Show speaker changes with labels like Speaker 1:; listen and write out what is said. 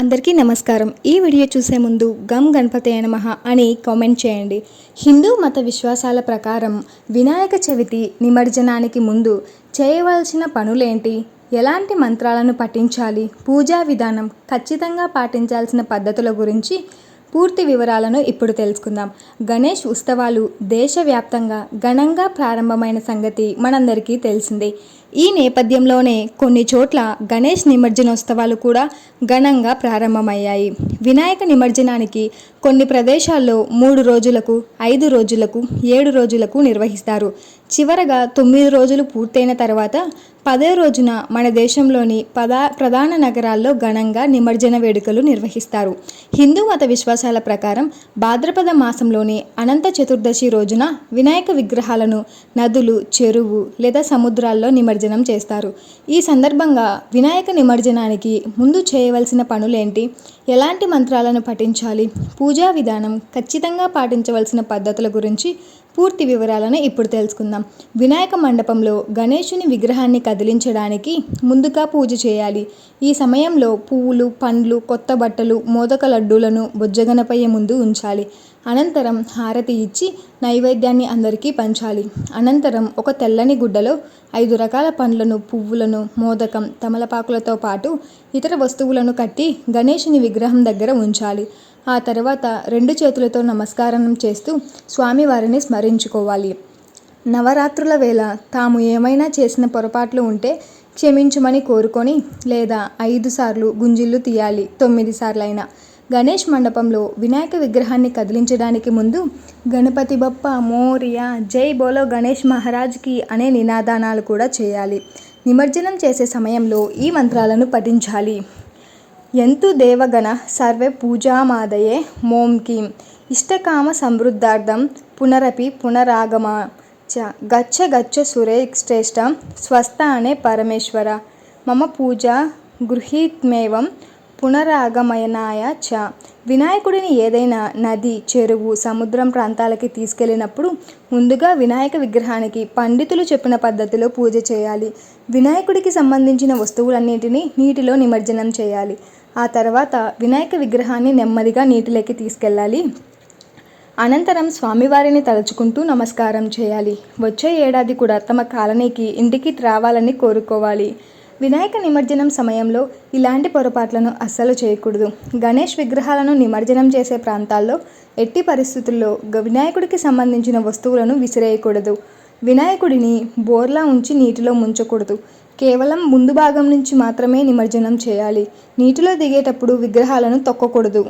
Speaker 1: అందరికీ నమస్కారం. ఈ వీడియో చూసే ముందు గమ్ గణపతి నమః అని కామెంట్ చేయండి. హిందూ మత విశ్వాసాల ప్రకారం వినాయక చవితి నిమజ్జనానికి ముందు చేయవలసిన పనులేంటి? ఎలాంటి మంత్రాలను పఠించాలి? పూజా విధానం ఖచ్చితంగా పాటించాల్సిన పద్ధతుల గురించి పూర్తి వివరాలను ఇప్పుడు తెలుసుకుందాం. గణేష్ ఉత్సవాలు దేశవ్యాప్తంగా ఘనంగా ప్రారంభమైన సంగతి మనందరికీ తెలిసిందే. ఈ నేపథ్యంలోనే కొన్ని చోట్ల గణేష్ నిమజ్జనోత్సవాలు కూడా ఘనంగా ప్రారంభమయ్యాయి. వినాయక నిమజ్జనానికి కొన్ని ప్రదేశాల్లో మూడు రోజులకు ఐదు రోజులకు ఏడు రోజులకు నిర్వహిస్తారు. చివరగా తొమ్మిది రోజులు పూర్తయిన తర్వాత పదే రోజున మన దేశంలోని పదా ప్రధాన నగరాల్లో ఘనంగా నిమజ్జన వేడుకలు నిర్వహిస్తారు. హిందూ మత విశ్వాసాల ప్రకారం భాద్రపద మాసంలోని అనంత చతుర్దశి రోజున వినాయక విగ్రహాలను నదులు చెరువు లేదా సముద్రాల్లో నిమజ్జనం చేస్తారు. ఈ సందర్భంగా వినాయక నిమజ్జనానికి ముందు చేయవలసిన పనులేంటి? ఎలాంటి మంత్రాలను పఠించాలి? పూజా విధానం ఖచ్చితంగా పాటించవలసిన పద్ధతుల గురించి పూర్తి వివరాలను ఇప్పుడు తెలుసుకుందాం. వినాయక మండపంలో గణేషుని విగ్రహాన్ని కదిలించడానికి ముందుగా పూజ చేయాలి. ఈ సమయంలో పువ్వులు పండ్లు కొత్త బట్టలు మోదక లడ్డూలను బొజ్జగనపయ్య ముందు ఉంచాలి. అనంతరం హారతి ఇచ్చి నైవేద్యాన్ని అందరికీ పంచాలి. అనంతరం ఒక తెల్లని గుడ్డలో ఐదు రకాల పండ్లను పువ్వులను మోదకం తమలపాకులతో పాటు ఇతర వస్తువులను కట్టి గణేషుని విగ్రహం దగ్గర ఉంచాలి. ఆ తర్వాత రెండు చేతులతో నమస్కారం చేస్తూ స్వామివారిని స్మరించుకోవాలి. నవరాత్రుల వేళ తాము ఏమైనా చేసిన పొరపాట్లు ఉంటే క్షమించమని కోరుకొని లేదా ఐదు సార్లు గుంజిళ్ళు తీయాలి తొమ్మిది సార్లైనా. గణేష్ మండపంలో వినాయక విగ్రహాన్ని కదిలించడానికి ముందు గణపతి బప్ప మోరియా జై బోలో గణేష్ మహారాజ్కి అనే నినాదానాలు కూడా చేయాలి. నిమజ్జనం చేసే సమయంలో ఈ మంత్రాలను పఠించాలి. ఎంతు దేవగణ సర్వే పూజామాదయే మోం కీం ఇష్టకామ సమృద్ధార్థం పునరపి పునరాగమ. చ గచ్చ గచ్చ సురే శ్రేష్ట స్వస్థ అనే పరమేశ్వర. మమ పూజ గృహీత్మేవం పునరాగమయనాయ చ. వినాయకుడిని ఏదైనా నది చెరువు సముద్రం ప్రాంతాలకి తీసుకెళ్ళినప్పుడు ముందుగా వినాయక విగ్రహానికి పండితులు చెప్పిన పద్ధతిలో పూజ చేయాలి. వినాయకుడికి సంబంధించిన వస్తువులన్నింటినీ నీటిలో నిమజ్జనం చేయాలి. ఆ తర్వాత వినాయక విగ్రహాన్ని నెమ్మదిగా నీటిలోకి తీసుకెళ్ళాలి. అనంతరం స్వామివారిని తలుచుకుంటూ నమస్కారం చేయాలి. వచ్చే ఏడాది కూడా తమ కాలనీకి ఇంటికి రావాలని కోరుకోవాలి. వినాయక నిమజ్జనం సమయంలో ఇలాంటి పొరపాట్లను అస్సలు చేయకూడదు. గణేష్ విగ్రహాలను నిమజ్జనం చేసే ప్రాంతాల్లో ఎట్టి పరిస్థితుల్లో వినాయకుడికి సంబంధించిన వస్తువులను విసిరేయకూడదు. వినాయకుడిని బోర్లా ఉంచి నీటిలో ముంచకూడదు. కేవలం ముందు భాగం నుంచి మాత్రమే నిమజ్జనం చేయాలి. నీటిలో దిగేటప్పుడు విగ్రహాలను తొక్కకూడదు.